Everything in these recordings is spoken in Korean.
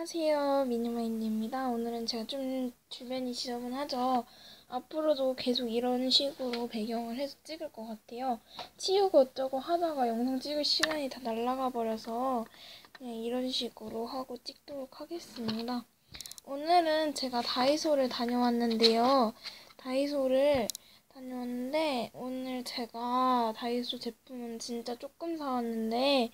안녕하세요. 미니마인드입니다. 오늘은 제가 좀 주변이 지저분하죠. 앞으로도 계속 이런 식으로 배경을 해서 찍을 것 같아요. 치우고 어쩌고 하다가 영상 찍을 시간이 다 날아가 버려서 그냥 이런 식으로 하고 찍도록 하겠습니다. 오늘은 제가 다이소를 다녀왔는데요. 다이소를 다녀왔는데 오늘 제가 다이소 제품은 진짜 조금 사왔는데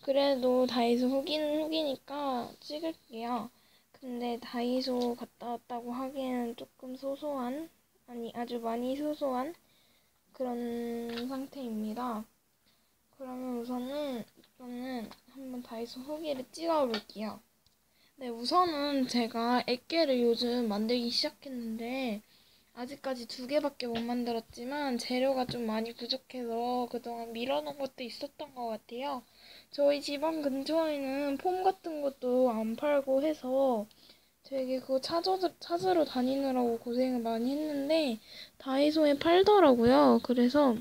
그래도 다이소 후기는 후기니까 찍을게요. 근데 다이소 갔다 왔다고 하기에는 조금 소소한 아니 아주 많이 소소한 그런 상태입니다. 그러면 우선은 저는 한번 다이소 후기를 찍어 볼게요. 네, 우선은 제가 액계를 요즘 만들기 시작했는데 아직까지 두 개밖에 못 만들었지만 재료가 좀 많이 부족해서 그동안 밀어놓은 것도 있었던 것 같아요. 저희 집안 근처에는 폼 같은 것도 안 팔고 해서 되게 그거 찾아, 찾으러 다니느라고 고생을 많이 했는데 다이소에 팔더라고요. 그래서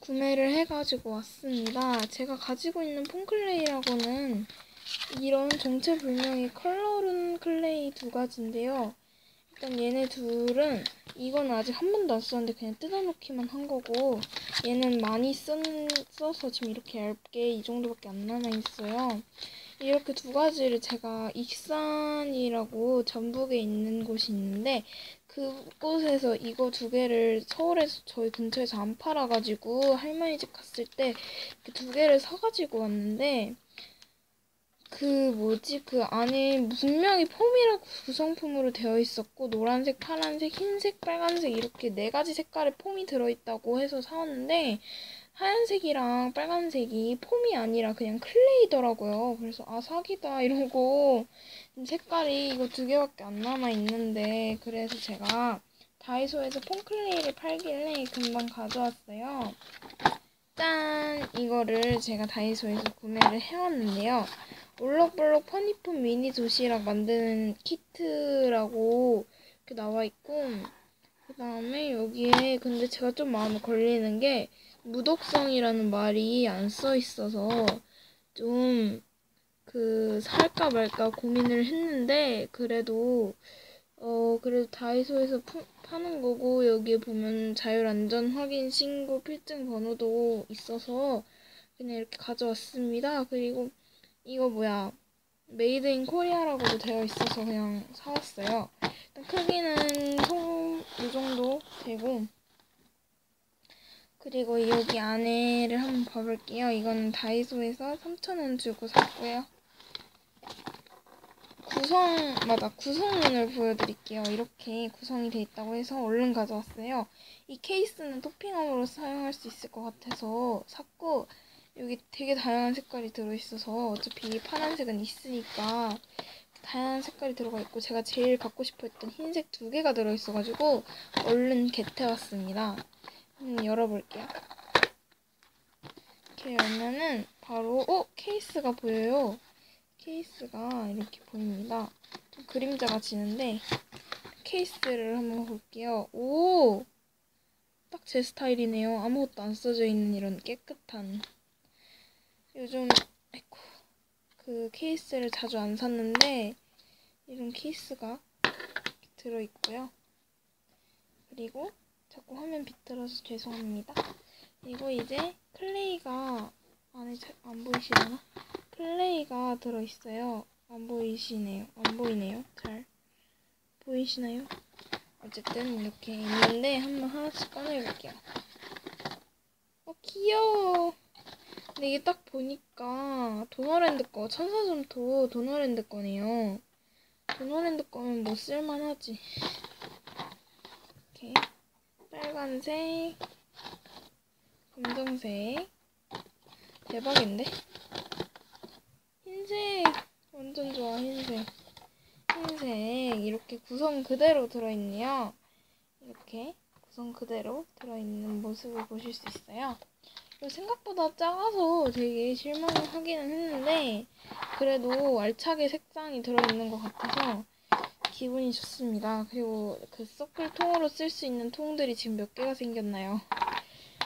구매를 해가지고 왔습니다. 제가 가지고 있는 폼클레이라고는 이런 정체불명의 컬러룬 클레이 두 가지인데요. 일단 얘네 둘은 이건 아직 한 번도 안 썼는데 그냥 뜯어놓기만 한 거고 얘는 많이 쓴, 써서 지금 이렇게 얇게 이 정도밖에 안 남아있어요. 이렇게 두 가지를 제가 익산이라고 전북에 있는 곳이 있는데 그곳에서 이거 두 개를 서울에서 저희 근처에서 안 팔아가지고 할머니 집 갔을 때그두 개를 사가지고 왔는데 그 뭐지 그 안에 분명히 폼이라고 구성품으로 되어 있었고 노란색, 파란색, 흰색, 빨간색 이렇게 네 가지 색깔의 폼이 들어있다고 해서 사왔는데 하얀색이랑 빨간색이 폼이 아니라 그냥 클레이더라고요. 그래서 아 사기다 이러고 색깔이 이거 두 개밖에 안 남아 있는데 그래서 제가 다이소에서 폼클레이를 팔길래 금방 가져왔어요. 짠! 이거를 제가 다이소에서 구매를 해왔는데요. 올록볼록 퍼니폰 미니 도시락 만드는 키트라고 이렇게 나와 있고 그 다음에 여기에 근데 제가 좀 마음에 걸리는 게 무독성이라는 말이 안 써 있어서 좀 그 살까 말까 고민을 했는데 그래도 어 그래도 다이소에서 파는 거고 여기에 보면 자율안전 확인 신고 필증 번호도 있어서 그냥 이렇게 가져왔습니다. 그리고 이거 뭐야 메이드 인 코리아라고도 되어 있어서 그냥 사왔어요. 일단 크기는 총이 정도 되고 그리고 여기 안에를 한번 봐볼게요. 이거는 다이소에서 3,000원 주고 샀고요. 구성, 맞아. 구성문을 보여드릴게요. 이렇게 구성이 돼 있다고 해서 얼른 가져왔어요. 이 케이스는 토핑함으로 사용할 수 있을 것 같아서 샀고 여기 되게 다양한 색깔이 들어있어서 어차피 파란색은 있으니까 다양한 색깔이 들어가 있고 제가 제일 갖고 싶어 했던 흰색 두 개가 들어있어가지고 얼른 겟해왔습니다. 음, 열어볼게요. 이렇게 열면은 바로 어? 케이스가 보여요. 케이스가 이렇게 보입니다. 좀 그림자가 지는데 케이스를 한번 볼게요. 오! 딱 제 스타일이네요. 아무것도 안 써져 있는 이런 깨끗한 요즘 아이고, 그 케이스를 자주 안 샀는데 이런 케이스가 들어있고요. 그리고 자꾸 화면 비틀어서 죄송합니다. 그리고 이제 클레이가 안에 잘 안 보이시려나? 클레이가 들어있어요. 안 보이시네요. 안 보이네요. 잘 보이시나요? 어쨌든 이렇게 있는데 한번 하나씩 꺼내볼게요. 어 귀여워. 근데 이게 딱 보니까 도너랜드 거 천사점토 도너랜드 거네요. 도너랜드 거면 뭐 쓸만하지. 이렇게 빨간색, 검정색, 대박인데? 흰색 완전 좋아 흰색. 흰색 이렇게 구성 그대로 들어있네요. 이렇게 구성 그대로 들어있는 모습을 보실 수 있어요. 생각보다 작아서 되게 실망을 하기는 했는데 그래도 알차게 색상이 들어있는 것 같아서 기분이 좋습니다. 그리고 그 서클 통으로 쓸 수 있는 통들이 지금 몇 개가 생겼나요?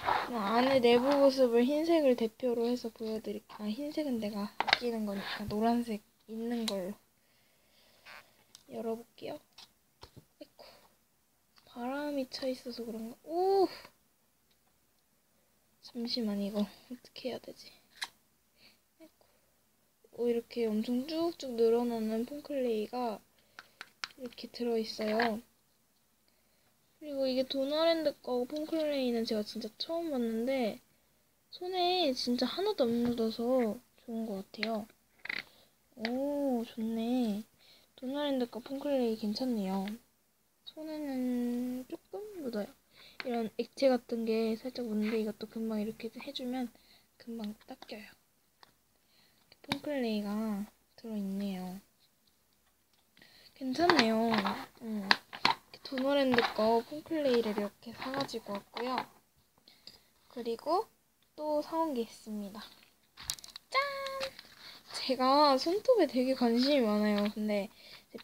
안에 내부 모습을 흰색을 대표로 해서 보여드릴게요. 아, 흰색은 내가 아끼는 거니까 노란색 있는 걸로 열어볼게요. 아이고 바람이 차 있어서 그런가? 오 잠시만 이거 어떻게 해야 되지? 오 이렇게 엄청 쭉쭉 늘어나는 폼클레이가 이렇게 들어있어요. 그리고 이게 도나랜드 거 폼클레이는 제가 진짜 처음 봤는데 손에 진짜 하나도 안 묻어서 좋은 것 같아요. 오, 좋네. 도나랜드 거 폼클레이 괜찮네요. 손에는 조금 묻어요. 이런 액체 같은 게 살짝 묻는데 이것도 금방 이렇게 해주면 금방 닦여요. 폼클레이가 들어있네요. 괜찮네요. 음. 도너랜드 거 폼클레이를 이렇게 사가지고 왔고요. 그리고 또 사온 게 있습니다. 짠! 제가 손톱에 되게 관심이 많아요. 근데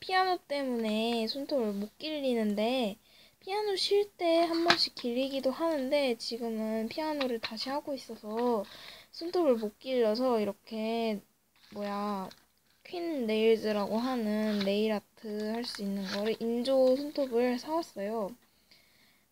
피아노 때문에 손톱을 못 길리는데 피아노 쉴 때 한 번씩 길리기도 하는데 지금은 피아노를 다시 하고 있어서 손톱을 못 길러서 이렇게 뭐야 퀸 네일즈라고 하는 네일 아트 할 수 있는 거를 인조 손톱을 사왔어요.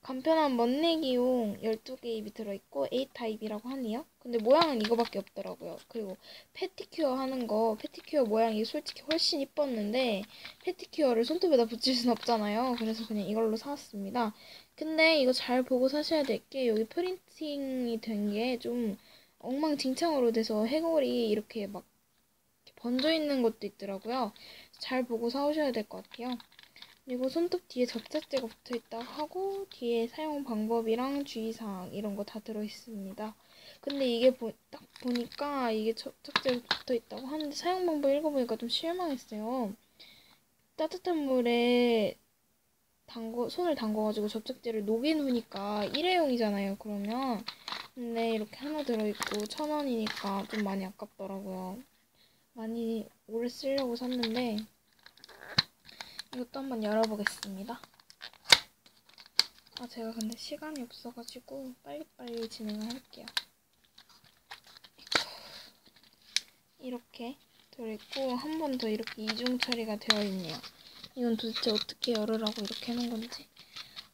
간편한 멋내기용 12개 입이 들어있고 A타입이라고 하네요. 근데 모양은 이거밖에 없더라고요. 그리고 패티큐어 하는 거 패티큐어 모양이 솔직히 훨씬 이뻤는데 패티큐어를 손톱에다 붙일 순 없잖아요. 그래서 그냥 이걸로 사왔습니다. 근데 이거 잘 보고 사셔야 될 게 여기 프린팅이 된 게 좀 엉망진창으로 돼서 해골이 이렇게 막 번져 있는 것도 있더라고요. 잘 보고 사오셔야 될 것 같아요. 그리고 손톱 뒤에 접착제가 붙어 있다고 하고 뒤에 사용 방법이랑 주의사항 이런 거 다 들어 있습니다. 근데 이게 보, 딱 보니까 이게 접착제가 붙어 있다고 하는데 사용 방법 읽어보니까 좀 실망했어요. 따뜻한 물에 담궈 손을 담궈가지고 접착제를 녹인 후니까 일회용이잖아요. 그러면 근데 이렇게 하나 들어있고 천 원이니까 좀 많이 아깝더라고요. 많이 오래 쓰려고 샀는데 이것도 한번 열어보겠습니다. 아 제가 근데 시간이 없어가지고 빨리빨리 진행을 할게요. 이렇게 들어있고 한 번 더 이렇게 이중 처리가 되어 있네요. 이건 도대체 어떻게 열으라고 이렇게 해놓은 건지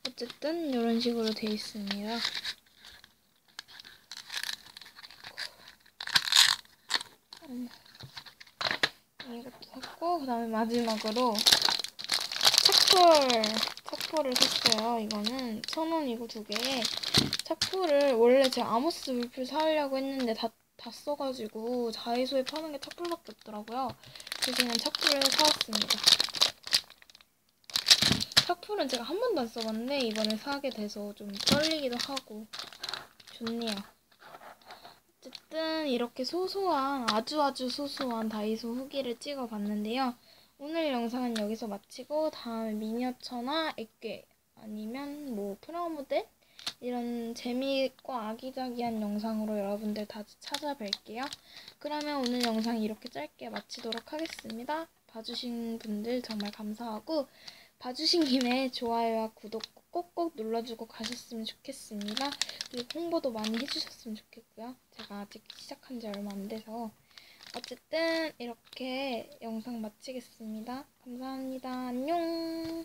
어쨌든 이런 식으로 되어 있습니다. 어머. 이것도 샀고 그 다음에 마지막으로 착풀 착풀을 샀어요. 이거는 천 원이고 두 개에 착풀을 원래 제가 아모스 물풀 사려고 했는데 다, 다 써가지고 자이소에 파는 게 착풀밖에 없더라고요. 그래서 그냥 착풀을 사왔습니다. 착풀은 제가 한 번도 안 써봤는데 이번에 사게 돼서 좀 떨리기도 하고 좋네요. 어쨌든 이렇게 소소한 아주 아주 소소한 다이소 후기를 찍어봤는데요. 오늘 영상은 여기서 마치고 다음에 미니어처나 액괴 아니면 뭐 프라모델 이런 재미있고 아기자기한 영상으로 여러분들 다시 찾아뵐게요. 그러면 오늘 영상 이렇게 짧게 마치도록 하겠습니다. 봐주신 분들 정말 감사하고 봐주신 김에 좋아요와 구독 꼭꼭 눌러주고 가셨으면 좋겠습니다. 그리고 홍보도 많이 해주셨으면 좋겠고요. 제가 아직 시작한 지 얼마 안 돼서 어쨌든 이렇게 영상 마치겠습니다. 감사합니다. 안녕